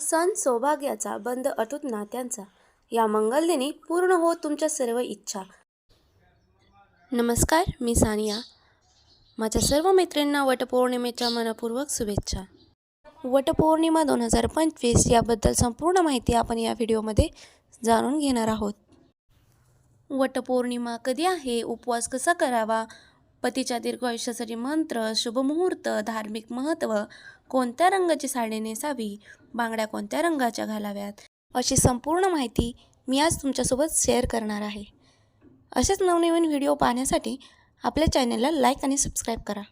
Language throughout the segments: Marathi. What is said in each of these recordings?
सण सौभाग्याचा बंद अटूट नात्यांचा. या मंगलदिनी पूर्ण हो तुमच्या सर्व इच्छा. नमस्कार मी सानिया. माझ्या सर्व मैत्रिणींना वटपौर्णिमेच्या मनपूर्वक शुभेच्छा. वटपौर्णिमा दोन हजार पंचवीस याबद्दल संपूर्ण माहिती आपण या व्हिडिओमध्ये जाणून घेणार आहोत. वटपौर्णिमा कधी आहे? उपवास कसा करावा? पतीच्या दीर्घ आयुष्यासाठी मंत्र शुभमुहूर्त धार्मिक महत्त्व कोणत्या रंगाची साडी नेसावी बांगड्या कोणत्या रंगाच्या घालाव्यात? अशी संपूर्ण माहिती मी आज तुमच्यासोबत शेअर करणार आहे. असेच नवनवीन व्हिडिओ पाहण्यासाठी आपल्या चॅनलला लाईक आणि सबस्क्राईब करा.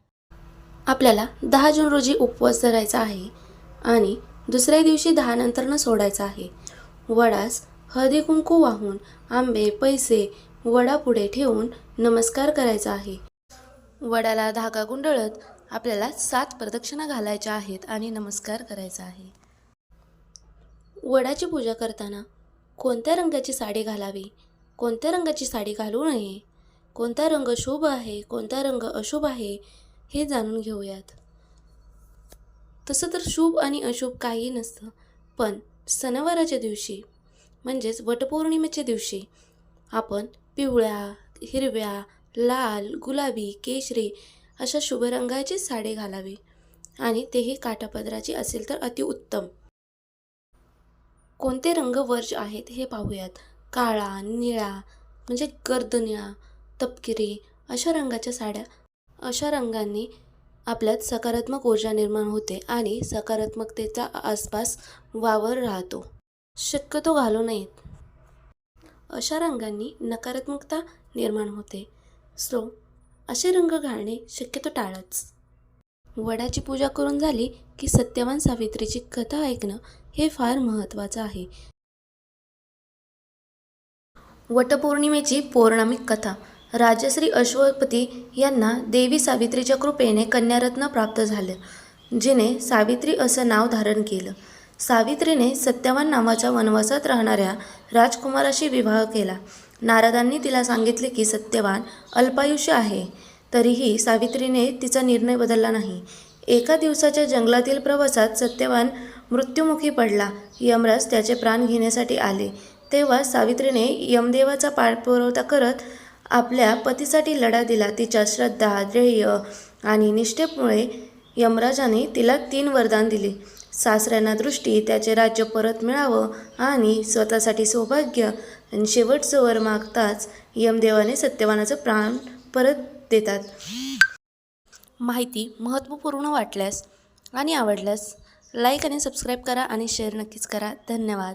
आपल्याला दहा जून रोजी उपवास धरायचा आहे आणि दुसऱ्या दिवशी दहा नंतरनं सोडायचा आहे. वडास हळदी कुंकू वाहून आंबे पैसे वडापुढे ठेवून नमस्कार करायचा आहे. वडाला धागा गुंडळत आपल्याला सात प्रदक्षिणा घालायच्या आहेत आणि नमस्कार करायचा आहे. वडाची पूजा करताना कोणत्या रंगाची साडी घालावी? कोणत्या रंगाची साडी घालू नये? कोणता रंग शुभ आहे? कोणता रंग अशुभ आहे? हे जाणून घेऊयात. तसं तर शुभ आणि अशुभ काही नसतं पण सणवाराच्या दिवशी म्हणजेच वटपौर्णिमेच्या दिवशी आपण पिवळ्या हिरव्या लाल गुलाबी केशरी अशा शुभ रंगाची साडी घालावी आणि तेही काठापदराची असेल तर अतिउत्तम कोणते रंग वर्ज आहेत हे पाहूयात. काळा निळा म्हणजे गर्द निळा तपकिरी अशा रंगाच्या साड्या अशा रंगांनी आपल्यात सकारात्मक ऊर्जा निर्माण होते आणि सकारात्मकतेचा आसपास वावर राहतो. शक्यतो घालू नयेत. अशा रंगांनी नकारात्मकता निर्माण होते. सो असे रंग घालणे शक्यतो टाळाच. वडाची पूजा करून झाली की सत्यवान सावित्रीची कथा ऐकणं हे फार महत्त्वाचं आहे. वटपौर्णिमेची पौर्णामिक कथा. राजश्री अश्वपती यांना देवी सावित्रीच्या कृपेने कन्यारत्न प्राप्त झालं जिने सावित्री असं नाव धारण केलं. सावित्रीने सत्यवान नावाच्या वनवासात राहणाऱ्या राजकुमाराशी विवाह केला. नारदांनी तिला सांगितले की सत्यवान अल्पायुष्य आहे. तरीही सावित्रीने तिचा निर्णय बदलला नाही. एका दिवसाच्या जंगलातील प्रवासात सत्यवान मृत्युमुखी पडला. यमराज त्याचे प्राण घेण्यासाठी आले. तेव्हा सावित्रीने यमदेवाचा पाठपुरवठा करत आपल्या पतीसाठी लढा दिला. तिच्या श्रद्धा ध्येय आणि निष्ठेमुळे यमराजाने तिला तीन वरदान दिले. सासऱ्यांना दृष्टी त्याचे राज्य परत मिळावं आणि स्वतःसाठी सौभाग्य आणि शेवटचं वर मागताच यमदेवाने सत्यवानाचं प्राण परत देतात. माहिती महत्त्वपूर्ण वाटल्यास आणि आवडल्यास लाईक आणि सबस्क्राईब करा आणि शेअर नक्कीच करा. धन्यवाद.